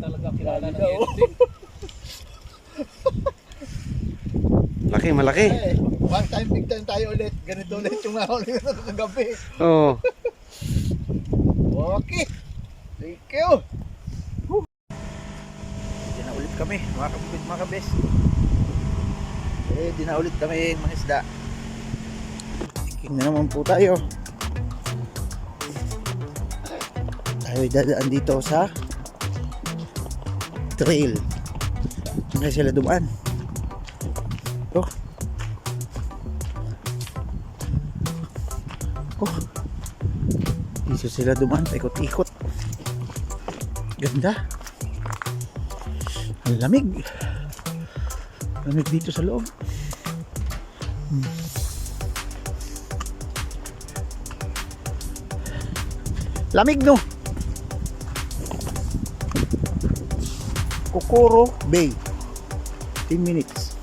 Talaga kilala ng editing. Laki, malaki. Eh, one time, big time tayo ulit. Ganito ulit yung nahuli na kagabi. Oo. Okay. Thank you. Di na ulit kami, mga kabukid, mga kabes. Eh, di na ulit kami, mga isda. King na naman po tayo. Tayo dadaan dito sa trail. Hindi sila dumaan. Oh. Oh. Dito sila dumaan, paikot-ikot. Ganda. Ang lamig. Lamig dito sa loob. Hmm. Lamig no. Kokoro Bay. 10 minutes.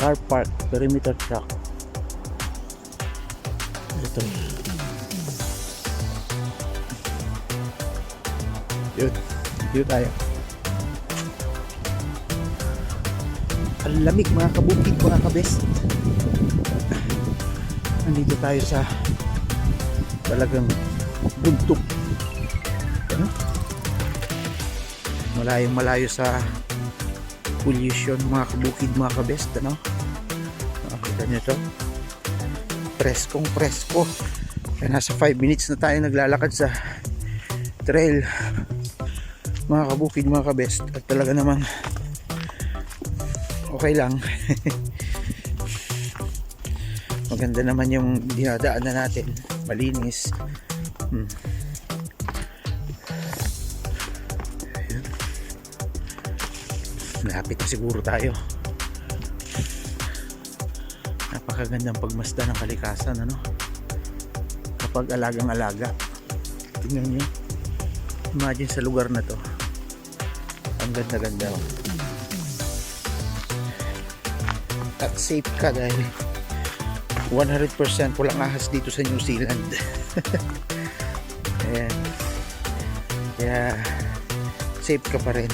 Car park, perimeter truck. Ito. Yun. Dito tayo. Ang lamig mga kabukid, mga kabest. Nandito tayo sa talagang buntok. Malayong malayo sa pollution mga kabukid, mga kabest. Ano? Nakakita nyo to? Preskong presko. Kaya nasa 5 minutes na tayo naglalakad sa trail mga kabukid mga kabest at talaga naman okay lang maganda naman yung dinadaanan natin malinis hmm. Malapit na siguro tayo. Napakagandang pagmasda ng kalikasan ano? Kapag alagang alaga tingnan nyo imagine sa lugar na to. Ang ganda ganda oh. at safe ka dahil 100% walang ahas dito sa New Zealand. Ayan. kaya safe ka pa rin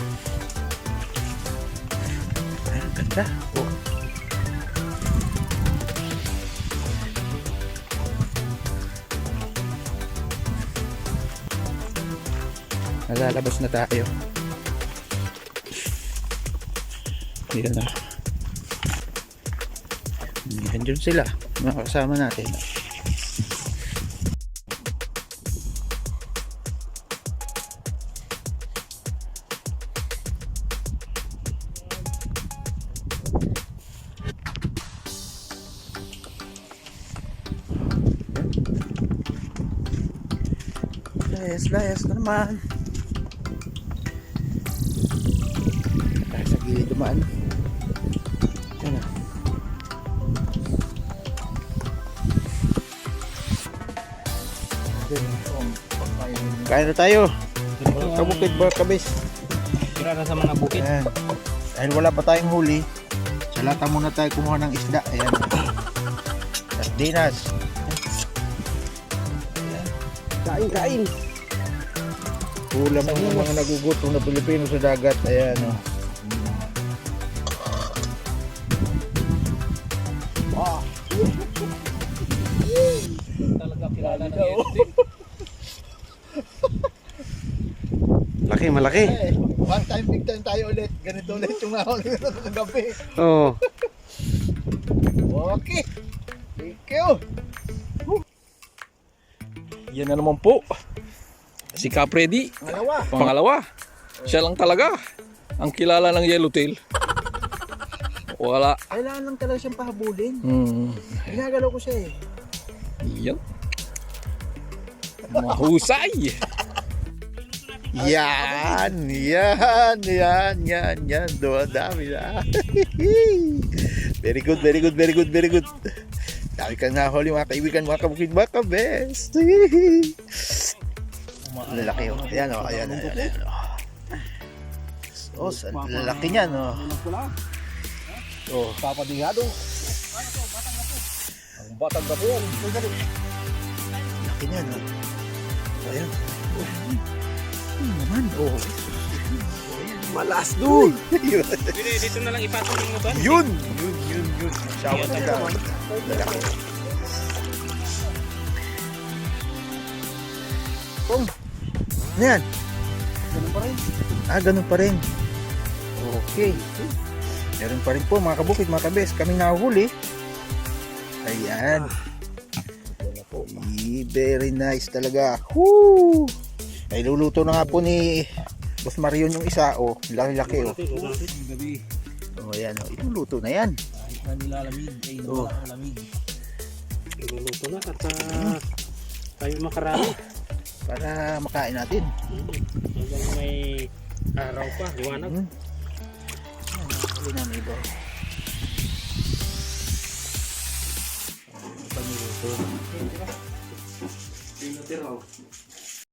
Ganda oh. Nalalabas na tayo. Yan na. Yan dyan sila. Mga kasama natin. Layas, layas na naman. Tayo sa gilid dumaan. Yan na. Kain na tayo. Kabukid ba kabis? Tira na sa mga bukid. Ayan. Dahil wala pa tayong huli, sa lata muna tayo kumuha ng isda. Ayan. Sardinas. Kain, kain. Ulam ng mga nagugutom na Pilipino sa dagat. Ayan. Oh. Talaga kilala ng editing. Laki, malaki. Eh, one time, big time tayo ulit. Ganito ulit yung nahuli na kagabi. Oo. Okay. Thank you. Yan na naman po. Si Capredi, Malawa. pangalawa. Siya lang talaga ang kilala ng yellowtail. Wala. Kailangan lang talaga siyang pahabulin. Hmm. Ginagalaw ko siya eh. Yan. Mahusay. Yan, yan, yan, yan, yan. Doon, dami na. very good, very good, very good, very good. Dami kang nahuli mga kaibigan, mga kabukid, mga kabest. Lalaki oh. Ayan oh, ayan, ayan, ayan. Oh, sa lalaki niyan oh. Oh, Papadigado. Ang batang gapuan. laki niyan oh. Ayan. Ano naman? Oh. Malas yun. Dito na lang ipatong yung motor. Yun! Yun, yun, yun. Shout Yun, out. Lalaki. Pong. Ano yan? Ganun pa rin. Ah, ganun pa rin. Okay. Meron pa rin po mga kabukid, mga kabes. Kami nahuli. Ayan. Eh, Very nice talaga. Woo! Ay, luluto na nga po ni Boss Marion yung isa. Oh, laki-laki oh. Oh, ayan oh. Iluluto na yan. kahit na nilalamig, ay Oh. wala lamig. Iluluto na at uh, tayo makarami. Para makain natin. Hanggang may araw pa, liwanag. Hmm. Huli namin ito. Ayan, Paniluto.